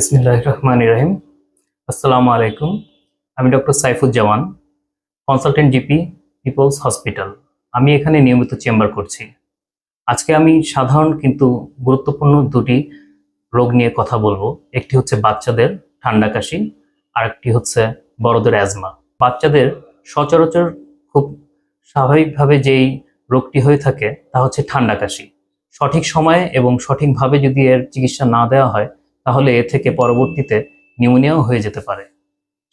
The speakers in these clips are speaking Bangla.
বিসমিল্লাহ রহমান ইরাহিম আসসালামু আলাইকুম। আমি doctor Saifuzzaman, consultant GP, people's hospital. আমি এখানে নিয়মিত চেম্বার করছি। আজকে আমি সাধারণ কিন্তু গুরুত্বপূর্ণ দুটি রোগ নিয়ে কথা বলব। একটি হচ্ছে বাচ্চাদের ঠান্ডা কাশি আর একটি হচ্ছে বড়দের অ্যাজমা। বাচ্চাদের সচরাচর খুব স্বাভাবিকভাবে যেই রোগটি হয়ে থাকে তা হচ্ছে ঠান্ডা কাশি। সঠিক সময়ে এবং সঠিকভাবে যদি এর চিকিৎসা না দেওয়া হয় তাহলে এ থেকে পরবর্তীতে নিউমোনিয়াও হয়ে যেতে পারে।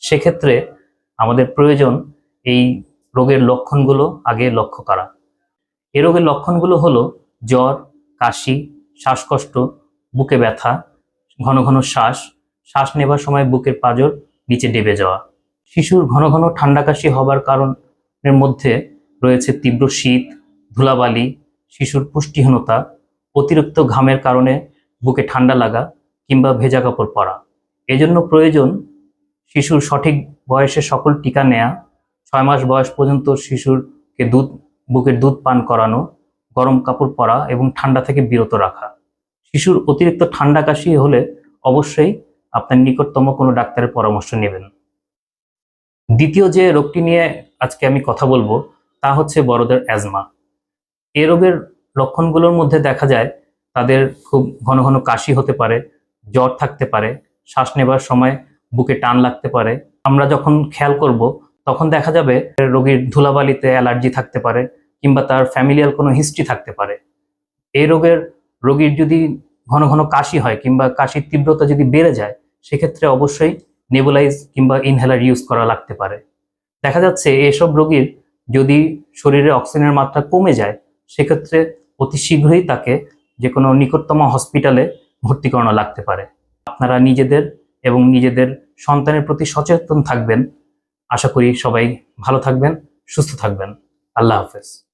সেক্ষেত্রে আমাদের প্রয়োজন এই রোগের লক্ষণগুলো আগে লক্ষ্য করা। এই রোগের লক্ষণগুলো হলো জ্বর, কাশি, শ্বাসকষ্ট, বুকে ব্যথা, ঘন ঘন শ্বাস শ্বাস নেবার সময় বুকের পাঁজর নিচে ডেবে যাওয়া। শিশুর ঘন ঘন ঠান্ডা কাশি হবার কারণের মধ্যে রয়েছে তীব্র শীত, ধুলাবালি, শিশুর পুষ্টিহীনতা, অতিরিক্ত ঘামের কারণে বুকে ঠান্ডা লাগা কিংবা ভেজা কাপড় পরা। এজন্য প্রয়োজন শিশুর সঠিক বয়সে সকল টিকা নেয়া, ছয় মাস বয়স পর্যন্ত শিশুরকে দুধ, বুকের দুধ পান করানো, গরম কাপড় পরা এবং ঠান্ডা থেকে বিরত রাখা। শিশুর অতিরিক্ত ঠান্ডা কাশি হলে অবশ্যই আপনার নিকটতম কোনো ডাক্তারের পরামর্শ নেবেন। দ্বিতীয় যে রোগটি নিয়ে আজকে আমি কথা বলব, তা হচ্ছে বড়দের অ্যাজমা। এ রোগের লক্ষণগুলোর মধ্যে দেখা যায়, তাদের খুব ঘন ঘন কাশি হতে পারে জ্বর থাকতে পারে, শ্বাস নেবার সময় বুকে টান লাগতে পারে। আমরা যখন খেয়াল করব, তখন দেখা যাবে রোগীর ধুলাবালিতে অ্যালার্জি থাকতে পারে কিংবা তার ফ্যামিলিয়াল কোনো হিস্ট্রি থাকতে পারে। এই রোগের, রোগীর যদি ঘন ঘন কাশি হয় কিংবা কাশির তীব্রতা যদি বেড়ে যায়, সেক্ষেত্রে অবশ্যই নেবুলাইজ কিংবা ইনহেলার ইউজ করা লাগতে পারে। দেখা যাচ্ছে এসব রোগীর যদি শরীরে অক্সিজেনের মাত্রা কমে যায়, সেক্ষেত্রে অতি শীঘ্রই তাকে যে কোনো নিকটতম হসপিটালে ভর্তি করানো লাগতে পারে। আপনারা নিজেদের এবং নিজেদের সন্তানের প্রতি সচেতন থাকবেন। আশা করি সবাই ভালো থাকবেন, সুস্থ থাকবেন। আল্লাহ হাফেজ।